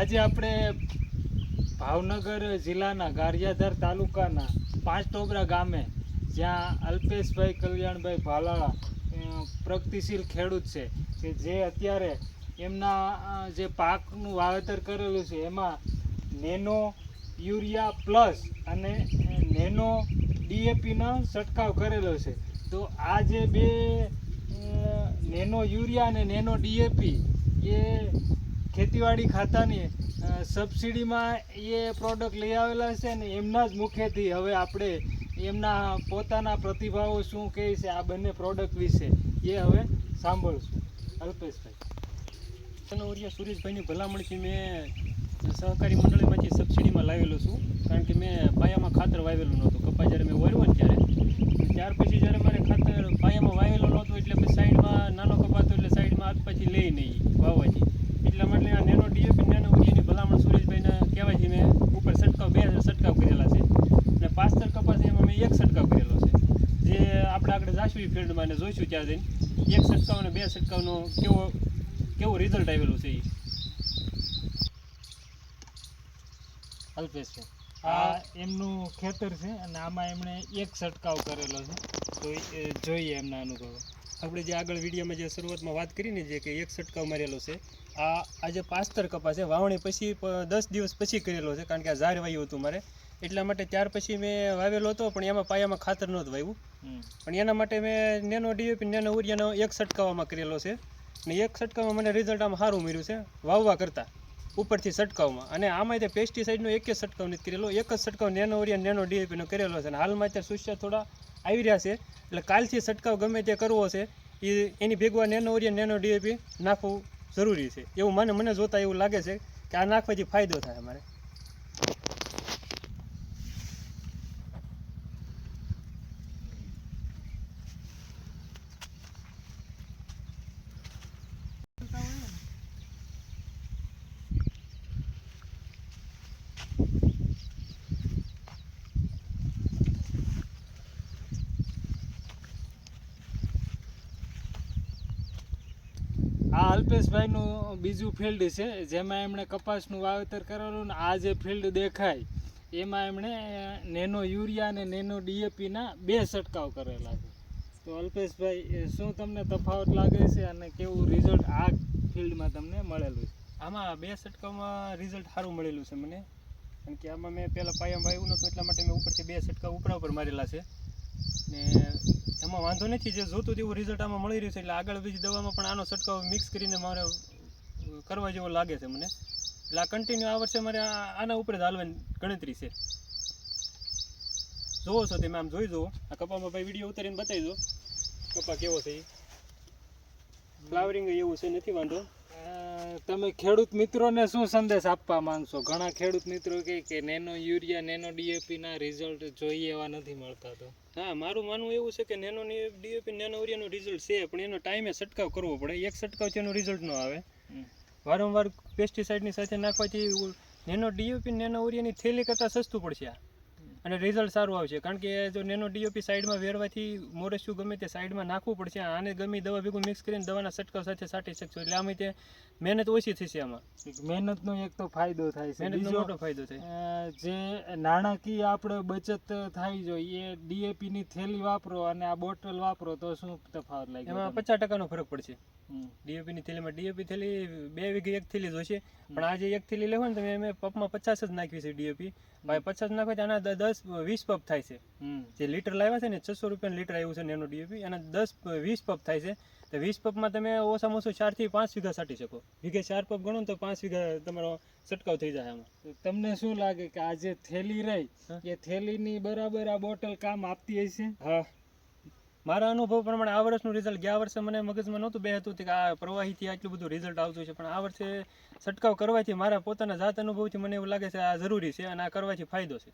આજે આપણે ભાવનગર જિલ્લાના ગારિયાધાર તાલુકાના પાંચ ટોબરા ગામે, જ્યાં અલ્પેશભાઈ કલ્યાણભાઈ ભાલાળા પ્રગતિશીલ ખેડૂત છે, કે જે અત્યારે એમના જે પાકનું વાવેતર કરેલું છે, એમાં નેનો યુરિયા પ્લસ અને નેનો ડીએપીનો છંટકાવ કરેલો છે. તો આ જે બે નેનો યુરિયા અને નેનો ડીએપી, એ ખેતીવાડી ખાતાની સબસિડીમાં એ પ્રોડક્ટ લઈ આવેલા છે ને એમના જ મુખેથી હવે આપણે એમના પોતાના પ્રતિભાવો શું કહે છે, આ બંને પ્રોડક્ટ વિશે એ હવે સાંભળશું. અલ્પેશભાઈ. એનો ઉરિયા સુરેશભાઈની ભલામણથી મેં સહકારી મંડળીમાંથી સબસિડીમાં લાવેલો છું. કારણ કે મેં પાયામાં ખાતર વાવેલું નહોતું. કપા જ્યારે મેં વાવ્યો ને ત્યારે અને ત્યાર પછી જ્યારે મારે ખાતર પાયામાં વાવેલો નહોતું એટલે પછી સાઈડમાં નાનો કપાતો એટલે સાઈડમાં આગ પછી લઈ નહીં વાવવાથી એટલા માટે આ નેનો ડીએપી નેનો ઉરિયાની ભલામણ સુરેશભાઈને કહેવાયથી મેં ઉપર છંટકાવ બે છંટકાવ કરેલા છે અને પાસ્તર કપાસ એમાં મેં એક છંટકાવ કરેલો છે જે જાશું ફિલ્ડમાં અને જોઈશું ત્યાં જઈને. એક છંટકાવ અને બે છંટકાવનો કેવો કેવું રિઝલ્ટ આવેલું છે એ અલ્પેશભાઈ આ એમનું ખેતર છે અને આમાં એમણે એક છંટકાવ કરેલો છે. તો એ જોઈએ એમના અનુભવો. આપણે જે આગળ વિડીયોમાં જે શરૂઆતમાં વાત કરીને જે કે એક છંટકાવ મારેલો છે આ આજે પાસ્તર કપા છે વાવણી પછી દસ દિવસ પછી કરેલો છે કારણ કે આ ઝાર વાયું હતું મારે. એટલા માટે ત્યાર પછી મેં વાવેલો હતો પણ એમાં પાયામાં ખાતર નહોતું વાવ્યું. પણ એના માટે મેં નેનો ડીએપી નેનો ઉરિયાનો એક છંટકાવમાં કરેલો છે. અને એક છંટકાવમાં મને રિઝલ્ટ આમ સારું મળ્યું છે વાવવા કરતાં ઉપરથી છંટકાવમાં. અને આમાં તે પેસ્ટિસાઇડનો એક જ છંટકાવ નથી કરેલો એક જ છંટકાવ નેનો ઉરિયા નેનો ડીએપીનો કરેલો છે. અને હાલમાં અત્યારે સુસ્યા થોડા આવી રહ્યા છે. એટલે કાલથી છંટકાવ ગમે તે કરવો છે એ એની ભેગવા નેનો ઓરિયન, નેનો ડીએપી નાખવું જરૂરી છે. એવું મને મને જોતા એવું લાગે છે કે આ નાખવાથી ફાયદો થાય અમારે. આ અલ્પેશભાઈનું બીજું ફિલ્ડ છે, જેમાં એમણે કપાસનું વાવેતર કરેલું ને આ જે ફિલ્ડ દેખાય, એમાં એમણે નેનો યુરિયા અને નેનો ડીએપીના બે છંટકાવ કરેલા છે. તો અલ્પેશભાઈ શું તમને તફાવત લાગે છે અને કેવું રિઝલ્ટ આ ફિલ્ડમાં તમને મળેલું છે? આમાં બે છંટકાવમાં રિઝલ્ટ સારું મળેલું છે મને. કારણ કે આમાં મેં પહેલાં પાયામાં વાવ્યું નહોતું, એટલા માટે મેં ઉપરથી બે છંટકાવ ઉપરા ઉપર મારેલા છે. ને એમાં વાંધો નથી, જે જોતું તેવું રિઝલ્ટ આમાં મળી રહ્યું છે, એટલે આગળ બીજી દવામાં પણ આનો છંટકાવ મિક્સ કરીને મારે કરવા જેવો લાગે છે મને. એટલે આ કન્ટિન્યુ આ વર્ષે મારે આના ઉપર જ હાલવાની ગણતરી છે. જોવો છો તમે આમ જોઈ જુઓ. આ કપામાં ભાઈ વીડિયો ઉતારીને બતાવી દો. કપા કેવો છે ફ્લાવરિંગ એવું છે, નથી વાંધો. તમે ખેડૂત મિત્રોને શું સંદેશ આપવા માંગશો? ઘણા ખેડૂત મિત્રો કહે કે નેનો યુરિયા નેનો ડીએપીના રિઝલ્ટ જોઈએ એવા નથી મળતા તો. હા મારું માનવું એવું છે કે નેનો ડીએપી નેનો ઉરિયાનું રિઝલ્ટ છે પણ એનો ટાઈમે છંટકાવ કરવો પડે. એક છંટકાવથી એનું રિઝલ્ટ ન આવે. વારંવાર પેસ્ટિસાઇડની સાથે નાખવાથી નેનો ડીએપી નેનો યુરિયાની થેલી કરતાં સસ્તું પડશે આ. અને રિઝલ્ટ સારું આવશે. કારણ કે જો નેનો ડીઓપી સાઈડમાં વેરવાથી મોરસ્યું ગમે તે સાઈડમાં નાખવું પડશે. આને ગમે દવા ભેગું મિક્સ કરીને દવાના છંટકાવ સાથે છાંટી શકશો. એટલે આમાં તે મહેનત ઓછી થશે આમાં. મહેનતનો એક તો ફાયદો થાય છે. મહેનતનો બીજો મોટો ફાયદો થાય. જે નાણાકીય આપણે બચત થાય જો એ ડીએપીની થેલી વાપરો અને આ બોટલ વાપરો તો શું તફાવત લાગે એમાં પચાસ ટકાનો ફરક પડશે. ડીએપીની થેલીમાં ડીએપી થેલી બે વીઘે એક થેલી જોશે પણ આજે એક થેલી લેવો ને તમે મેં પપમાં પચાસ જ નાખવી છે ડીએપી ભાઈ પચાસ નાખવા આના દ- દસ વીસ પપ થાય છે. જે લીટર લાવ્યા છે ને છસો રૂપિયા લીટર આવ્યું છે નેનો ડીએપી અને દસ વીસ પપ થાય છે. તો વીસ પપમાં તમે ઓછામાં ઓછું ચારથી પાંચ વીઘા છાંટી શકો. વીઘે ચાર પપ ગણો તો પાંચ વીઘા તમારો છટકાવ થઈ જાય આમાં. તમને શું લાગે કે આ જે થેલી રહી એ થેલીની બરાબર આ બોટલ કામ આપતી હશે હા. મારા અનુભવ પ્રમાણે આ વર્ષનું રિઝલ્ટ ગયા વર્ષે મને મગજમાં નહોતું બે હતું કે આ પ્રવાહીથી આટલું બધું રિઝલ્ટ આવતું છે પણ આ વર્ષે છંટકાવ કરવાથી મારા પોતાના જાત અનુભવથી મને એવું લાગે છે આ જરૂરી છે અને આ કરવાથી ફાયદો છે.